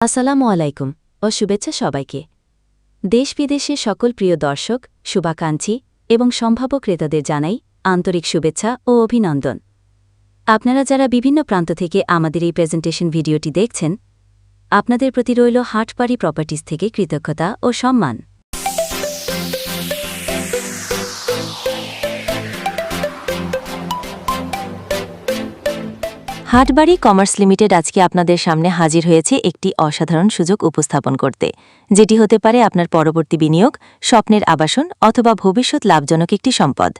আসসালামু আলাইকুম ও শুভেচ্ছা সবাইকে। দেশ বিদেশে সকল প্রিয় দর্শক, শুভাকাঙ্ক্ষী এবং সম্ভাব্য ক্রেতাদের জানাই আন্তরিক শুভেচ্ছা ও অভিনন্দন। আপনারা যারা বিভিন্ন প্রান্ত থেকে আমাদের এই প্রেজেন্টেশন ভিডিওটি দেখছেন, আপনাদের প্রতি রইল হাটপাড়ি প্রপার্টিজ থেকে কৃতজ্ঞতা ও সম্মান। হাটবাড়ি কমার্স লিমিটেড আজকে আপনাদের সামনে হাজির হয়েছে একটি অসাধারণ সুযোগ উপস্থাপন করতে, যেটি হতে পারে আপনার পরবর্তী বিনিয়োগ, স্বপ্নের আবাসন অথবা ভবিষ্যৎ লাভজনক একটি সম্পদ।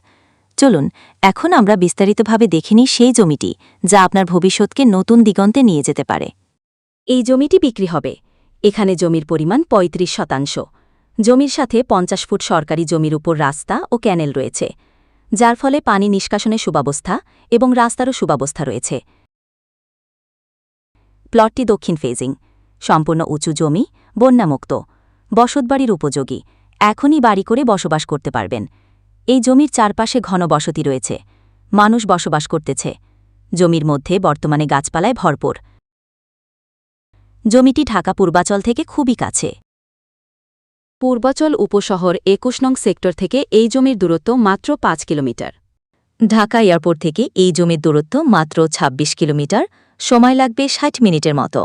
চলুন, এখন আমরা বিস্তারিতভাবে দেখে নিই সেই জমিটি, যা আপনার ভবিষ্যৎকে নতুন দিগন্তে নিয়ে যেতে পারে। এই জমিটি বিক্রি হবে। এখানে জমির পরিমাণ ৩৫ শতাংশ। জমির সাথে পঞ্চাশ ফুট সরকারি জমির উপর রাস্তা ও ক্যানেল রয়েছে, যার ফলে পানি নিষ্কাশনের সুব্যবস্থা এবং রাস্তারও সুব্যবস্থা রয়েছে। প্লটটি দক্ষিণ ফেজিং, সম্পূর্ণ উঁচু জমি, বন্যামুক্ত, বসতবাড়ির উপযোগী, এখনই বাড়ি করে বসবাস করতে পারবেন। এই জমির চারপাশে ঘন বসতি রয়েছে, মানুষ বসবাস করতেছে, জমির মধ্যে বর্তমানে গাছপালায় ভরপুর। জমিটি ঢাকা পূর্বাচল থেকে খুবই কাছে। পূর্বাচল উপশহর একুশ নং সেক্টর থেকে এই জমির দূরত্ব মাত্র পাঁচ কিলোমিটার। ঢাকা এয়ারপোর্ট থেকে এই জমির দূরত্ব মাত্র ২৬ কিলোমিটার। সময় লাগবে ষাট মিনিটের মতো।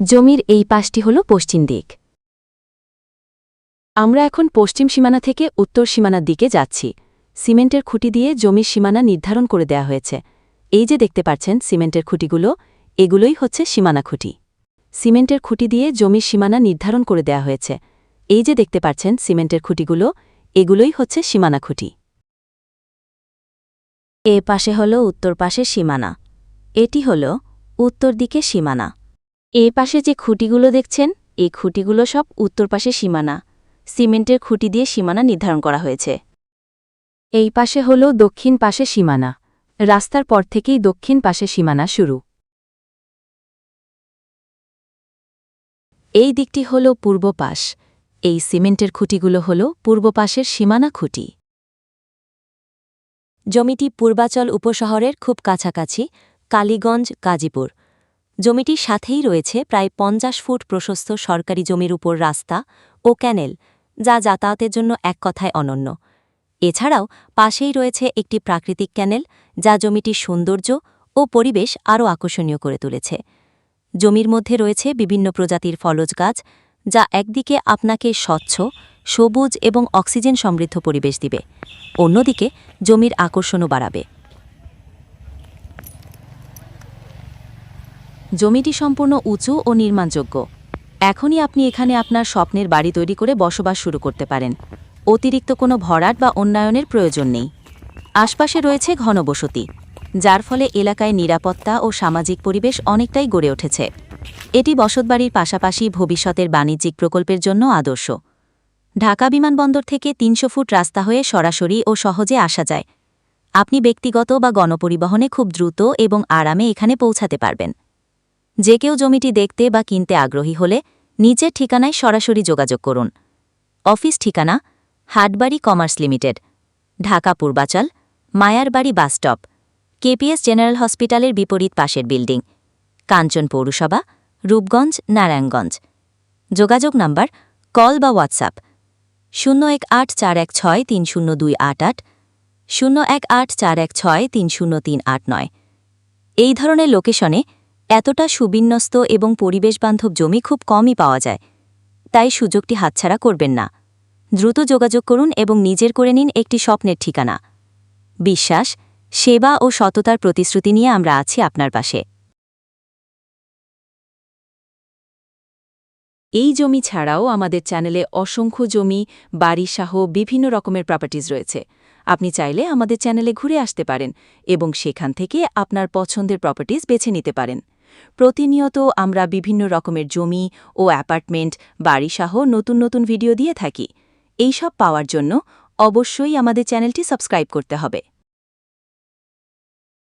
জমির এই পাশটি হল পশ্চিম দিক। আমরা এখন পশ্চিম সীমানা থেকে উত্তর সীমানার দিকে যাচ্ছি। সিমেন্টের খুঁটি দিয়ে জমির সীমানা নির্ধারণ করে দেয়া হয়েছে। এই যে দেখতে পাচ্ছেন, সিমেন্টের খুঁটিগুলো, এগুলোই হচ্ছে সীমানা খুঁটি। সিমেন্টের খুঁটি দিয়ে জমির সীমানা নির্ধারণ করে দেয়া হয়েছে। এই যে দেখতে পাচ্ছেন, সিমেন্টের খুঁটিগুলো, এগুলোই হচ্ছে সীমানা খুঁটি। এ পাশে হল উত্তর পাশের সীমানা। এটি হল উত্তর দিকে সীমানা। এ পাশে যে খুঁটিগুলো দেখছেন, এই খুঁটিগুলো সব উত্তর পাশে সীমানা। সিমেন্টের খুঁটি দিয়ে সীমানা নির্ধারণ করা হয়েছে। এই পাশে হল দক্ষিণ পাশে সীমানা। রাস্তার পর থেকেই দক্ষিণ পাশে সীমানা শুরু। এই দিকটি হল পূর্ব পাশ। এই সিমেন্টের খুঁটিগুলো হল পূর্ব পাশের সীমানা খুঁটি। জমিটি পূর্বাচল উপশহরের খুব কাছাকাছি কালীগঞ্জ, গাজীপুর। জমিটির সাথেই রয়েছে প্রায় পঞ্চাশ ফুট প্রশস্ত সরকারি জমির উপর রাস্তা ও ক্যানেল, যা যাতায়াতের জন্য এক কথায় অনন্য। এছাড়াও পাশেই রয়েছে একটি প্রাকৃতিক ক্যানেল, যা জমিটির সৌন্দর্য ও পরিবেশ আরও আকর্ষণীয় করে তুলেছে। জমির মধ্যে রয়েছে বিভিন্ন প্রজাতির ফলজ গাছ, যা একদিকে আপনাকে স্বচ্ছ, সবুজ এবং অক্সিজেন সমৃদ্ধ পরিবেশ দিবে, অন্যদিকে জমির আকর্ষণও বাড়াবে। জমিটি সম্পূর্ণ উঁচু ও নির্মাণযোগ্য। এখনই আপনি এখানে আপনার স্বপ্নের বাড়ি তৈরি করে বসবাস শুরু করতে পারেন। অতিরিক্ত কোনো ভরাট বা উন্নয়নের প্রয়োজন নেই। আশপাশে রয়েছে ঘনবসতি, যার ফলে এলাকায় নিরাপত্তা ও সামাজিক পরিবেশ অনেকটাই গড়ে উঠেছে। এটি বসতবাড়ির পাশাপাশি ভবিষ্যতের বাণিজ্যিক প্রকল্পের জন্য আদর্শ। ঢাকা বিমানবন্দর থেকে তিনশো ফুট রাস্তা হয়ে সরাসরি ও সহজে আসা যায়। আপনি ব্যক্তিগত বা গণপরিবহনে খুব দ্রুত এবং আরামে এখানে পৌঁছাতে পারবেন। যে কেউ জমিটি দেখতে বা কিনতে আগ্রহী হলে নিচের ঠিকানায় সরাসরি যোগাযোগ করুন। অফিস ঠিকানা, Hatbari commerce limited, Dhaka Purbachal, Mayarbari bus stop K P S general হসপিটালের বিপরীত পাশের বিল্ডিং, কাঞ্চন পৌরসভা, রূপগঞ্জ, নারায়ণগঞ্জ। যোগাযোগ নাম্বার, কল বা হোয়াটসঅ্যাপ, শূন্য এক আট চার এক ছয় তিন শূন্য দুই আট আট, শূন্য এক আট চার এক ছয় তিন শূন্য তিন আট নয়। এই ধরনের লোকেশনে এতটা সুবিন্যস্ত এবং পরিবেশবান্ধব জমি খুব কমই পাওয়া যায়। তাই সুযোগটি হাতছাড়া করবেন না। দ্রুত যোগাযোগ করুন এবং নিজের করে নিন একটি স্বপ্নের ঠিকানা। বিশ্বাস, সেবা ও সততার প্রতিশ্রুতি নিয়ে আমরা আছি আপনার পাশে। এই জমি ছাড়াও আমাদের চ্যানেলে অসংখ্য জমি বাড়িসহ বিভিন্ন রকমের প্রপার্টিজ রয়েছে। আপনি চাইলে আমাদের চ্যানেলে ঘুরে আসতে পারেন এবং সেখান থেকে আপনার পছন্দের প্রপার্টিজ বেছে নিতে পারেন। প্রতিনিয়ত আমরা বিভিন্ন রকমের জমি ও অ্যাপার্টমেন্ট, বাড়িসহ নতুন নতুন ভিডিও দিয়ে থাকি। এইসব পাওয়ার জন্য অবশ্যই আমাদের চ্যানেলটি সাবস্ক্রাইব করতে হবে।